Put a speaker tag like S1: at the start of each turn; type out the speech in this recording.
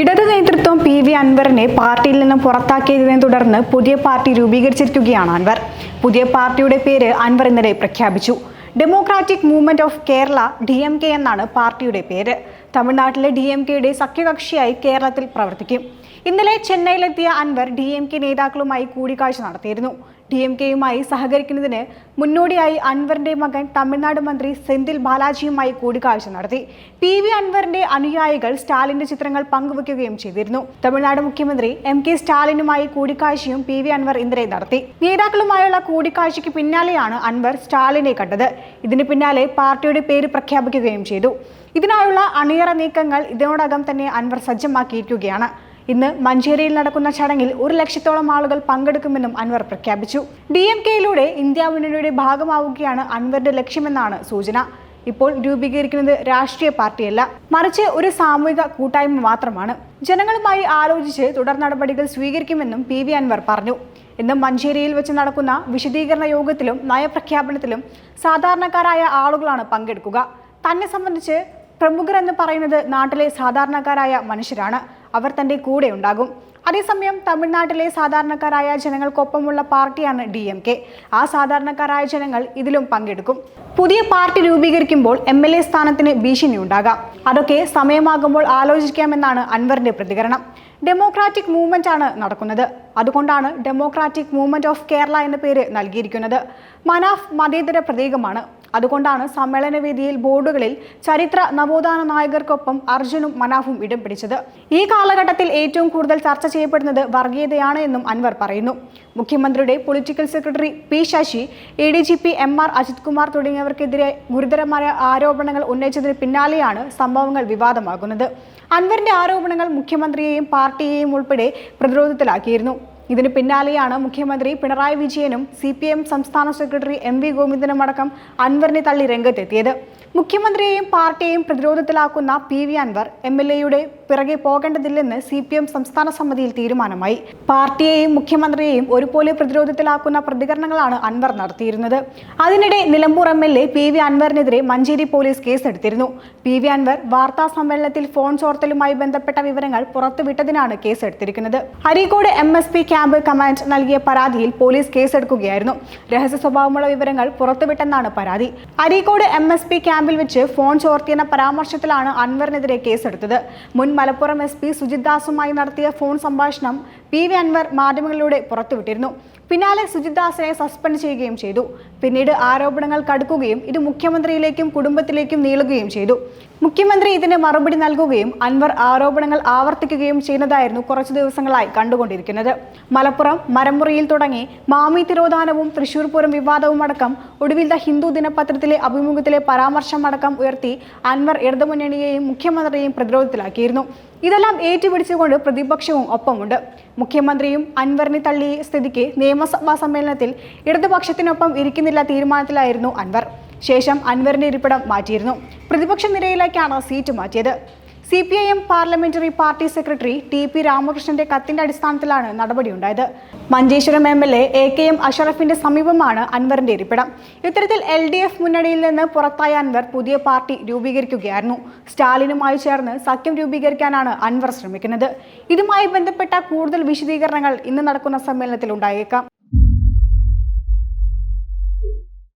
S1: ഇടത് നേതൃത്വം P V അൻവറിനെ പാർട്ടിയിൽ നിന്ന് പുറത്താക്കിയതിനെ തുടർന്ന് പുതിയ പാർട്ടി രൂപീകരിച്ചിരിക്കുകയാണ് അൻവർ. പുതിയ പാർട്ടിയുടെ പേര് അൻവർ ഇന്നലെ പ്രഖ്യാപിച്ചു. Democratic movement of Kerala D M K എന്നാണ് പാർട്ടിയുടെ പേര്. തമിഴ്നാട്ടിലെ ഡി എം കെയുടെ സഖ്യകക്ഷിയായി കേരളത്തിൽ പ്രവർത്തിക്കും. ഇന്നലെ ചെന്നൈയിലെത്തിയ അൻവർ ഡി എം കെ നേതാക്കളുമായി കൂടിക്കാഴ്ച നടത്തിയിരുന്നു. ഡി എം കെയുമായി സഹകരിക്കുന്നതിന് മുന്നോടിയായി അൻവറിന്റെ മകൻ തമിഴ്നാട് മന്ത്രി സെന്തിൽ ബാലാജിയുമായി കൂടിക്കാഴ്ച നടത്തി. പി വി അൻവറിന്റെ അനുയായികൾ സ്റ്റാലിന്റെ ചിത്രങ്ങൾ പങ്കുവയ്ക്കുകയും ചെയ്തിരുന്നു. തമിഴ്നാട് മുഖ്യമന്ത്രി എം കെ സ്റ്റാലിനുമായി കൂടിക്കാഴ്ചയും പി വി അൻവർ ഇന്നലെ നടത്തി. നേതാക്കളുമായുള്ള കൂടിക്കാഴ്ചയ്ക്ക് പിന്നാലെയാണ് അൻവർ സ്റ്റാലിനെ കണ്ടത്. ഇതിന് പിന്നാലെ പാർട്ടിയുടെ പേര് പ്രഖ്യാപിക്കുകയും ചെയ്തു. ഇതിനായുള്ള അണിയറ നീക്കങ്ങൾ ഇതിനോടകം തന്നെ അൻവർ സജ്ജമാക്കിയിരിക്കുകയാണ്. ഇന്ന് മഞ്ചേരിയിൽ നടക്കുന്ന ചടങ്ങിൽ ഒരു ലക്ഷത്തോളം ആളുകൾ പങ്കെടുക്കുമെന്നും അൻവർ പ്രഖ്യാപിച്ചു. ഡി എം കെയിലൂടെ ഇന്ത്യ മുന്നണിയുടെ ഭാഗമാവുകയാണ് അൻവറിന്റെ ലക്ഷ്യമെന്നാണ് സൂചന. ഇപ്പോൾ രൂപീകരിക്കുന്നത് രാഷ്ട്രീയ പാർട്ടിയല്ല മറിച്ച് ഒരു സാമൂഹിക കൂട്ടായ്മ മാത്രമാണ്. ജനങ്ങളുമായി ആലോചിച്ച് തുടർ നടപടികൾ സ്വീകരിക്കുമെന്നും പി വി അൻവർ പറഞ്ഞു. ഇന്ന് മഞ്ചേരിയിൽ വെച്ച് നടക്കുന്ന വിശദീകരണ യോഗത്തിലും നയപ്രഖ്യാപനത്തിലും സാധാരണക്കാരായ ആളുകളാണ് പങ്കെടുക്കുക. തന്നെ സംബന്ധിച്ച് പ്രമുഖർ എന്ന് പറയുന്നത് നാട്ടിലെ സാധാരണക്കാരായ മനുഷ്യരാണ്. അവർ തന്റെ കൂടെ ഉണ്ടാകും. അതേസമയം തമിഴ്നാട്ടിലെ സാധാരണക്കാരായ ജനങ്ങൾക്കൊപ്പമുള്ള പാർട്ടിയാണ് ഡി എം കെ ആ സാധാരണക്കാരായ ജനങ്ങൾ ഇതിലും പങ്കെടുക്കും. പുതിയ പാർട്ടി രൂപീകരിക്കുമ്പോൾ എം എൽ എ സ്ഥാനത്തിന് ഭീഷണി ഉണ്ടാകാം. അതൊക്കെ സമയമാകുമ്പോൾ ആലോചിക്കാമെന്നാണ് അൻവറിന്റെ പ്രതികരണം. ഡെമോക്രാറ്റിക് മൂവ്മെന്റ് ആണ് നടക്കുന്നത്. അതുകൊണ്ടാണ് ഡെമോക്രാറ്റിക് മൂവ്മെന്റ് ഓഫ് കേരള എന്ന പേര് നൽകിയിരിക്കുന്നത്. മനാഫ് മതേതര പ്രതീകമാണ്. അതുകൊണ്ടാണ് സമ്മേളനവേദിയിൽ ബോർഡുകളിൽ ചരിത്ര നവോത്ഥാന നായകർക്കൊപ്പം അർജുനും മനാഫും ഇടം പിടിച്ചത്. ഈ കാലഘട്ടത്തിൽ ഏറ്റവും കൂടുതൽ ചർച്ച ചെയ്യപ്പെടുന്നത് വർഗീയതയാണ് എന്നും അൻവർ പറയുന്നു. മുഖ്യമന്ത്രിയുടെ political secretary P Sasi A D G P M R Ajith Kumar തുടങ്ങിയവർക്കെതിരെ ഗുരുതരമായ ആരോപണങ്ങൾ ഉന്നയിച്ചതിന് പിന്നാലെയാണ് സംഭവങ്ങൾ വിവാദമാകുന്നത്. അൻവറിന്റെ ആരോപണങ്ങൾ മുഖ്യമന്ത്രിയെയും പാർട്ടിയെയും ഉൾപ്പെടെ പ്രതിരോധത്തിലാക്കിയിരുന്നു. ഇതിന് പിന്നാലെയാണ് മുഖ്യമന്ത്രി പിണറായി വിജയനും സി പി എം സംസ്ഥാന സെക്രട്ടറി എം വി ഗോവിന്ദനും അടക്കം അൻവറിനെ തള്ളി രംഗത്തെത്തിയത്. മുഖ്യമന്ത്രിയെയും പാർട്ടിയെയും പ്രതിരോധത്തിലാക്കുന്ന P V Anvar M L എയുടെ പിറകെ പോകേണ്ടതില്ലെന്ന് സി പി എം സംസ്ഥാന സമിതിയിൽ തീരുമാനമായി. പാർട്ടിയെയും മുഖ്യമന്ത്രിയെയും ഒരുപോലെ പ്രതിരോധത്തിലാക്കുന്ന പ്രതികരണങ്ങളാണ് അൻവർ നടത്തിയിരുന്നത്. അതിനിടെ Nilambur M L A P V അൻവറിനെതിരെ Manjeri police കേസെടുത്തിരുന്നു. പി വി അൻവർ വാർത്താ സമ്മേളനത്തിൽ ഫോൺ ചോർത്തലുമായി ബന്ധപ്പെട്ട വിവരങ്ങൾ പുറത്തുവിട്ടതിനാണ് കേസെടുത്തിരിക്കുന്നത്. Areekode M S P camp command നൽകിയ പരാതിയിൽ പോലീസ് കേസെടുക്കുകയായിരുന്നു. രഹസ്യ സ്വഭാവമുള്ള വിവരങ്ങൾ പുറത്തുവിട്ടെന്നാണ് പരാതി. അരീക്കോട് എം എസ് പി ക്യാമ്പിൽ വെച്ച് ഫോൺ ചോർത്തിയെന്ന പരാമർശത്തിലാണ് അൻവറിനെതിരെ കേസെടുത്തത്. മുൻ മലപ്പുറം എസ് പി സുജിത് ദാസുമായി നടത്തിയ ഫോൺ സംഭാഷണം പി വി അൻവർ മാധ്യമങ്ങളിലൂടെ പുറത്തുവിട്ടിരുന്നു. പിന്നാലെ സുജിത്ദാസിനെ സസ്പെൻഡ് ചെയ്യുകയും ചെയ്തു. പിന്നീട് ആരോപണങ്ങൾ കടുക്കുകയും ഇത് മുഖ്യമന്ത്രിയിലേക്കും കുടുംബത്തിലേക്കും നീളുകയും ചെയ്തു. മുഖ്യമന്ത്രി ഇതിന് മറുപടി നൽകുകയും അൻവർ ആരോപണങ്ങൾ ആവർത്തിക്കുകയും ചെയ്യുന്നതായിരുന്നു കുറച്ചു ദിവസങ്ങളായി കണ്ടുകൊണ്ടിരിക്കുന്നത്. മലപ്പുറം മരമുറിയിൽ തുടങ്ങി മാമി തിരോധാനവും തൃശൂർ പൂരം വിവാദവും അടക്കം ഒടുവിൽ ദ ഹിന്ദു ദിനപത്രത്തിലെ അഭിമുഖത്തിലെ പരാമർശം അടക്കം ഉയർത്തി അൻവർ ഇടതുമുന്നണിയെയും മുഖ്യമന്ത്രിയെയും പ്രതിരോധത്തിലാക്കിയിരുന്നു. ഇതെല്ലാം ഏറ്റുപിടിച്ചുകൊണ്ട് പ്രതിപക്ഷവും ഒപ്പമുണ്ട്. മുഖ്യമന്ത്രിയും അൻവറിനെ തള്ളി സ്ഥിതിക്ക് നിയമസഭാ സമ്മേളനത്തിൽ ഇടതുപക്ഷത്തിനൊപ്പം ഇരിക്കുന്നില്ല തീരുമാനത്തിലായിരുന്നു അൻവർ. ശേഷം അൻവറിന്റെ ഇരിപ്പിടം മാറ്റിയിരുന്നു. പ്രതിപക്ഷ നിരയിലേക്കാണ് സീറ്റ് മാറ്റിയത്. C P I M parliamentary party secretary T P രാമകൃഷ്ണന്റെ കത്തിന്റെ അടിസ്ഥാനത്തിലാണ് നടപടിയുണ്ടായത്. Manjeshwaram M L A K M അഷറഫിന്റെ സമീപമാണ് അൻവറിന്റെ ഇരിപ്പിടം. ഇത്തരത്തിൽ എൽ ഡി എഫ് മുന്നണിയിൽ നിന്ന് പുറത്തായ അൻവർ പുതിയ പാർട്ടി രൂപീകരിക്കുകയായിരുന്നു. സ്റ്റാലിനുമായി ചേർന്ന് സഖ്യം രൂപീകരിക്കാനാണ് അൻവർ ശ്രമിക്കുന്നത്. ഇതുമായി ബന്ധപ്പെട്ട കൂടുതൽ വിശദീകരണങ്ങൾ ഇന്ന് നടക്കുന്ന സമ്മേളനത്തിൽ ഉണ്ടായേക്കാം.